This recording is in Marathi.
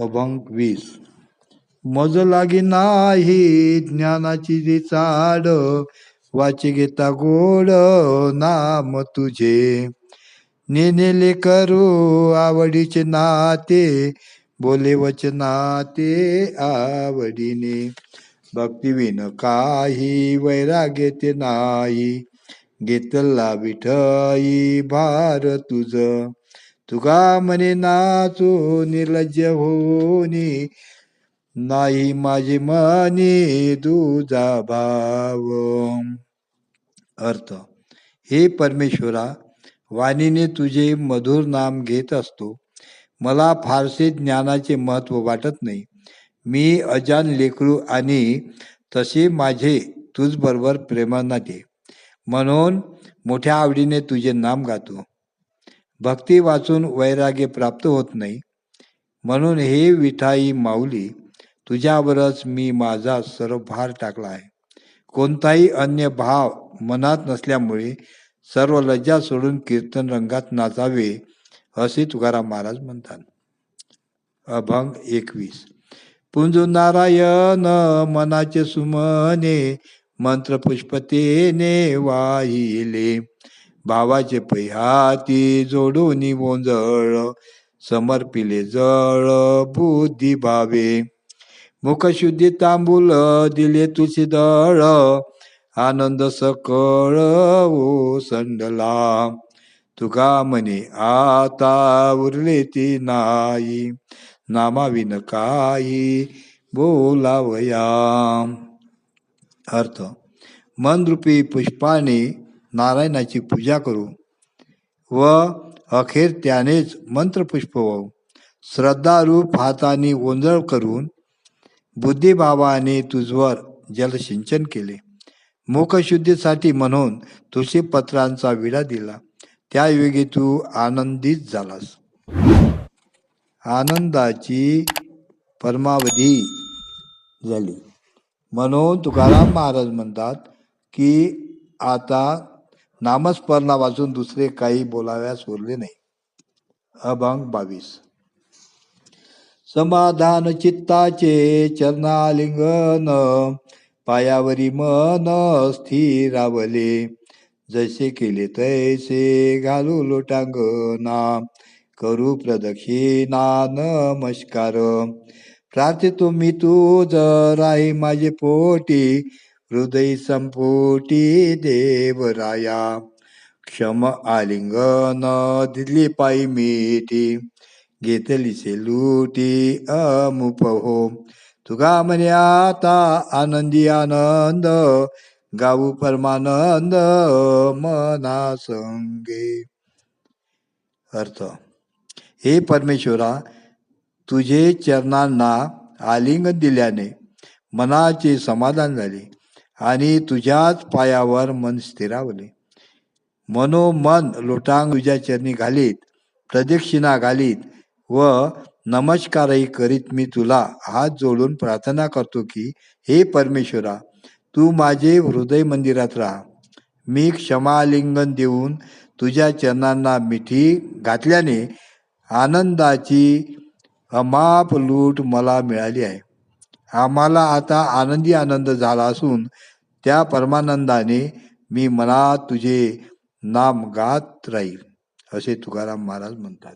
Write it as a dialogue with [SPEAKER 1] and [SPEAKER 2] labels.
[SPEAKER 1] अभंग वीस. मज लागी नाही ज्ञानाची जी चाड वाची घेता गोड नाम तुझे. नेनेले करू आवडीचे नाते बोले वचनाते आवडीने. भक्तिविन काही वैराग्य ते नाही घेतला विठई भार तुझ. तुगा म्हणे नाचो निर्लज्ज होनी नाही माझे मनी तुझा भाव. अर्थ हे परमेश्वरा वाणीने तुझे मधुर नाम घेत असतो. मला फारसे ज्ञानाचे महत्त्व वाटत नाही. मी अजान लेकरू आणि तसे माझे तुझबरोबर प्रेमानाते म्हणून मोठ्या आवडीने तुझे नाम गातो. भक्ती वाचून वैराग्य प्राप्त होत नाही. म्हणून हे विठाई माऊली तुझ्यावरच मी माझा सर्व भार टाकला आहे. कोणताही अन्य भाव मनात नसल्यामुळे सर्व लज्जा सोडून कीर्तन रंगात नाचावे असे तुकाराम महाराज म्हणतात. अभंग एकवीस. पुंजूनारायण मनाचे सुमने मंत्र पुष्पतेने वाहिले. भावाचे पह्याती जोडून गोंजळ समर्पिले जळ बुद्धी भावे. मुखशुद्धी तांबूल दिले तुझी दळ आनंद सकळ ओ संडला. तुका म्हणे आता उरले ती नाही नामाविन काही बोलावया. अर्थ मनरूपी पुष्पाने नारायणाची पूजा करू व अखेर त्यानेच मंत्रपुष्प वाहू. श्रद्धारूप हाताने गोंधळ करून बुद्धिभावाने तुझवर जलसिंचन केले. मुखशुद्धीसाठी म्हणून तुळशीपत्रांचा विडा दिला. त्यायोगी तू आनंदित झालास. आनंदाची परमावधी झाली. म्हणून तुकाराम महाराज म्हणतात की आता नामस्मरणा वाचून दुसरे काही बोलाव्यास उरले नाही. अभंग बावीस. समाधान चित्ताचे चरणालिंगन पायावरी मन स्थिरावले. जसे केले तैसे घालू लोटांगना करू प्रदक्षिणा नमस्कार. प्रार्थितो मी तुझ राही माझे पोटी हृदय संपुटी देवराया क्षम आलिंगन दिली पायी मिठी घेतली से लुटी अमुप हो. तुगा म्हणे आता आनंदी आनंद गाऊ परमानंद मना संगे. अर्थ हे परमेश्वरा तुझे चरणांना आलिंगन दिल्याने मनाचे समाधान झाले. आणि तुझ्याच पायावर मन स्थिरावले. मनोमन लोटांग तुझ्या चरणी घालीत प्रदक्षिणा घालीत व नमस्कारही करीत मी तुला. हात जोडून प्रार्थना करतो की हे परमेश्वरा तू माझे हृदय मंदिरात राहा. मी क्षमालिंगन देऊन तुझ्या चरणांना मिठी घातल्याने आनंदाची अमाप लूट मला मिळाली आहे. आम्हाला आता आनंदी आनंद झाला असून त्या परमानंदाने मी मनात तुझे नाम गात राहील असे तुकाराम महाराज म्हणतात.